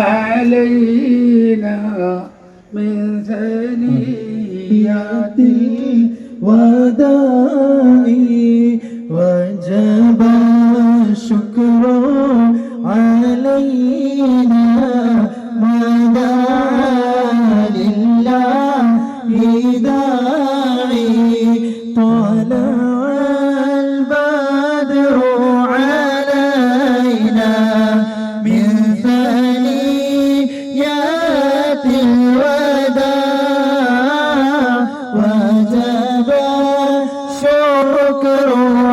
علينا من ثنيات الوداع وجب الشكر علينا مدى لله داعي طلع करो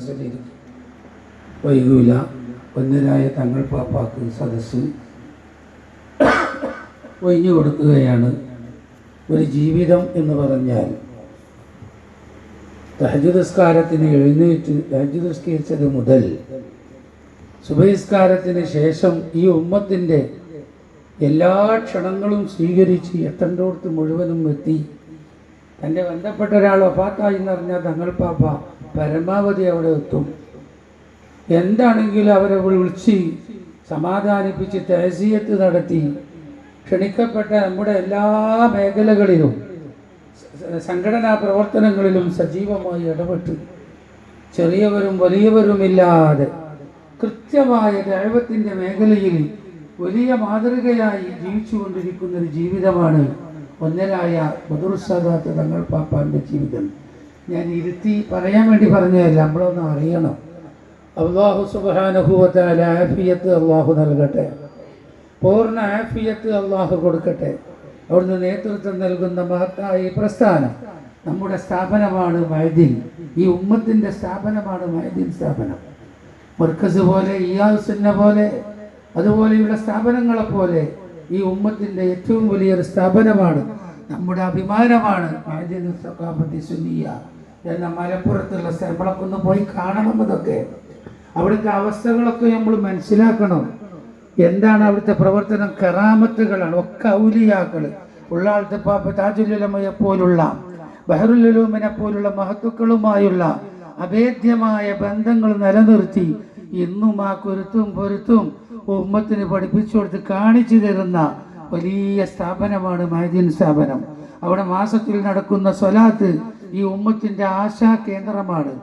സദസ്സിലിരിക്കും വൈകൂല ഒന്നരായ തങ്ങൾ പാപ്പാക്ക് സദസ്സ്. ഒഴിഞ്ഞു കൊടുക്കുകയാണ്. ഒരു ജീവിതം എന്ന് പറഞ്ഞാൽ തഹജുദസ്കാരത്തിന് എഴുന്നേറ്റ് തഹജുദസ്കരിച്ചത് മുതൽ സുബഹിസ്കാരത്തിന് ശേഷം ഈ ഉമ്മത്തിന്റെ എല്ലാ ക്ഷണങ്ങളും സ്വീകരിച്ച് എത്തേണ്ടോടത്ത് മുഴുവനും എത്തി. തന്റെ ബന്ധപ്പെട്ട ഒരാൾ ഒഫാത്തായി എന്ന് പറഞ്ഞാൽ തങ്ങൾ പാപ്പ പരമാവധി അവിടെ എത്തും. എന്താണെങ്കിലും അവരെ വിളിച്ച് സമാധാനിപ്പിച്ച് തഹസീയത്ത് നടത്തി ക്ഷണിക്കപ്പെട്ട നമ്മുടെ എല്ലാ മേഖലകളിലും സംഘടനാ പ്രവർത്തനങ്ങളിലും സജീവമായി ഇടപെട്ട് ചെറിയവരും വലിയവരും ഇല്ലാതെ കൃത്യമായ ദൈവത്തിന്റെ മേഖലയിൽ വലിയ മാതൃകയായി ജീവിച്ചുകൊണ്ടിരിക്കുന്ന ഒരു ജീവിതമാണ് ഒന്നരായ ബദുർസാദാത്ത് തങ്ങൾ പാപ്പാന്റെ ജീവിതം. ഞാൻ ഇരുത്തി പറയാൻ വേണ്ടി പറഞ്ഞതല്ല നമ്മളൊന്ന് അറിയണം. അള്ളാഹു സുബാനുഭവത്താൽ ആഫിയത്ത് അള്ളാഹു നൽകട്ടെ. പൂർണ ആഫിയത്ത് അള്ളാഹു കൊടുക്കട്ടെ. അവിടുന്ന് നേതൃത്വം നൽകുന്ന മഹത്തായ ഈ പ്രസ്ഥാനം നമ്മുടെ സ്ഥാപനമാണ് മൈദീൻ. ഈ ഉമ്മത്തിന്റെ സ്ഥാപനമാണ് മൈദീൻ സ്ഥാപനം. മർക്കസ് പോലെ ഇയാസുന്ന പോലെ അതുപോലെയുള്ള സ്ഥാപനങ്ങളെ പോലെ ഈ ഉമ്മത്തിന്റെ ഏറ്റവും വലിയൊരു സ്ഥാപനമാണ്. നമ്മുടെ അഭിമാനമാണ്. സഖാഫത്തി സുന്നിയ എന്ന മലപ്പുറത്തുള്ള നമ്മളൊക്കെ പോയി കാണണം ഇതൊക്കെ. അവിടുത്തെ അവസ്ഥകളൊക്കെ നമ്മൾ മനസ്സിലാക്കണം. എന്താണ് അവിടുത്തെ പ്രവർത്തനം? കറാമത്തുകളാണ്. ഒക്കെ ഔലിയാക്കൾ ഉള്ളാളത്തെ പാപ്പ താജുലുലമയെ പോലുള്ള ബഹറുലുലൂമിനെ പോലുള്ള മഹത്തുക്കളുമായുള്ള അഭേദ്യമായ ബന്ധങ്ങൾ നിലനിർത്തി ഇന്നും ആ കുരുത്തും പൊരുത്തും ഉമ്മത്തിന് പഠിപ്പിച്ചു കൊടുത്ത് കാണിച്ചു തരുന്ന വലിയ സ്ഥാപനമാണ് മഹദീൻ സ്ഥാപനം. അവിടെ മാസത്തിൽ നടക്കുന്ന സ്വലാത്ത് ഈ ഉമ്മത്തിന്റെ ആശാ കേന്ദ്രമാണ്.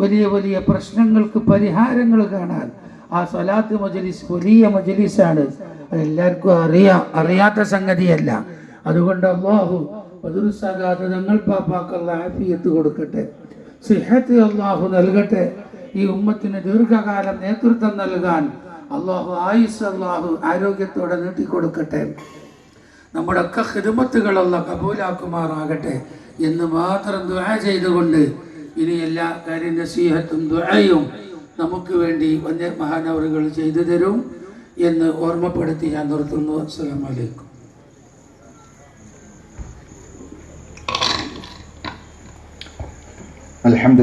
വലിയ വലിയ പ്രശ്നങ്ങൾക്ക് പരിഹാരങ്ങൾ കാണാൻ ആ സ്വലാത്ത് മജലിസ് വലിയ മജലിസാണ്. അതെല്ലാവർക്കും അറിയാ അറിയാത്ത സംഗതിയല്ല. അതുകൊണ്ട് അള്ളാഹു പതുരുസാകാതെ ഞങ്ങൾ പാപ്പാക്കുള്ള ആഫിയത്ത് കൊടുക്കട്ടെ. സിഹത്ത് അള്ളാഹു നൽകട്ടെ. ഈ ഉമ്മത്തിന് ദീർഘകാലം നേതൃത്വം നൽകാൻ അള്ളാഹു ആയുസ് അള്ളാഹു ആരോഗ്യത്തോടെ നീട്ടിക്കൊടുക്കട്ടെ നമ്മുടെ ഒക്കെ ഹിദമത്തുകളല്ല കബൂലാക്കുമാറാകട്ടെ എന്ന് മാത്രം ദുആ ചെയ്തുകൊണ്ട് ഇനി എല്ലാ കാര്യം നസീഹത്തും ദുആയും നമുക്ക് വേണ്ടി വന്യ മഹാനവറുകൾ ചെയ്തു തരും എന്ന് ഓർമ്മപ്പെടുത്തി ഞാൻ നിർത്തുന്നു അസ്സലാമു അലൈക്കും الحمد